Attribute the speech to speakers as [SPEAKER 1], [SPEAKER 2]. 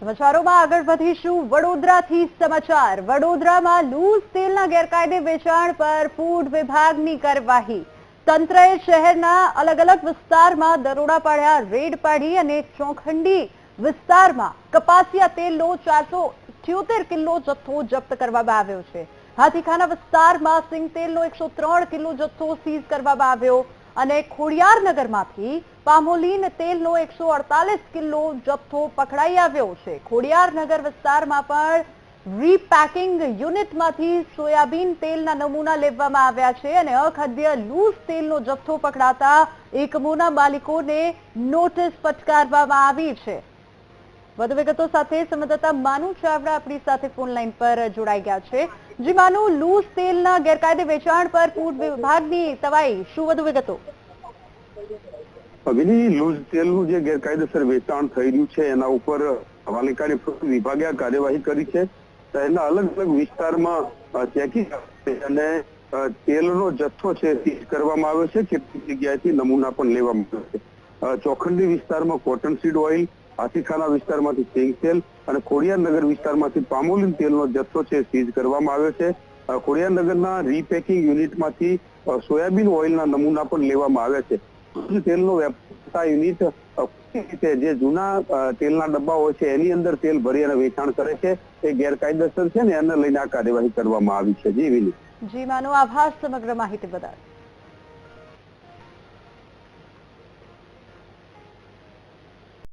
[SPEAKER 1] સમાચારોમાં આગળ વધીશું. વડોદરાથી સમાચાર. વડોદરામાં લૂઝ તેલના ગેરકાયદે વેચાણ પર ફૂડ વિભાગની કાર્યવાહી. તંત્રએ શહેરના અલગ અલગ વિસ્તારમાં દરોડા પાડ્યા, રેડ પાડી અને ચોખંડી વિસ્તારમાં કપાસિયા તેલનો ચારસો કિલો જથ્થો જપ્ત કરવામાં આવ્યો છે. હાથીખાના વિસ્તારમાં સિંગ તેલનો એકસો ત્રણ કિલો જથ્થો સીઝ કરવામાં આવ્યો અને ખોડિયારનગરમાંથી પામોલીન તેલનો એકસો અડતાલીસ કિલો જથ્થો પકડાઈ આવ્યો છે. ખોડિયારનગર વિસ્તારમાં પણ રીપેકિંગ યુનિટમાંથી સોયાબીન તેલના નમૂના લેવામાં આવ્યા છે અને અખાદ્ય લૂઝ તેલનો જથ્થો પકડાતા એકમોના માલિકોને નોટિસ ફટકારવામાં આવી છે. વધુ વિગતો સાથે સંવાદદાતા માનુ ચાવડા આપણી સાથે ફોન લાઈન પર જોડાઈ ગયા છે. જી માનુ, લૂઝ તેલના ગેરકાયદે વેચાણ પર ફૂડ વિભાગની તવાઈ, શું વધુ વિગતો?
[SPEAKER 2] અગ્નિ લૂઝ તેલનું જે ગેરકાયદેસર વેચાણ થઈ રહ્યું છે, એના ઉપર પાલિકાની વિભાગે આ કાર્યવાહી કરી છે. શહેરના અલગ અલગ વિસ્તારમાં ચેકિંગ અને તેલનો જથ્થો છે સીઝ કરવામાં આવ્યો છે. કેટલીક જગ્યાએથી નમૂના પણ લેવામાં આવ્યો છે. ચોખંડી વિસ્તારમાં કોટન સીડ ઓઇલ હાથીખાના વિસ્તારમાંથી સિંગ તેલ અને ખોડિયારનગર વિસ્તારમાંથી પામોલિન તેલનો જથ્થો છે સીઝ કરવામાં આવ્યો છે. ખોડિયારનગરના રીપેકિંગ યુનિટમાંથી સોયાબીન ઓઇલના નમૂના પણ લેવામાં આવ્યા છે. તેલનો વેપતા યુનિટ રીતે જે જૂના તેલના ડબ્બાઓ છે, એની અંદર તેલ ભરી અને વેચાણ કરે છે, એ ગેરકાયદેસર છે ને એને લઈને આ કાર્યવાહી કરવામાં આવી છે. જી વિની.
[SPEAKER 1] જી આભાર, સમગ્ર માહિતી બદલ.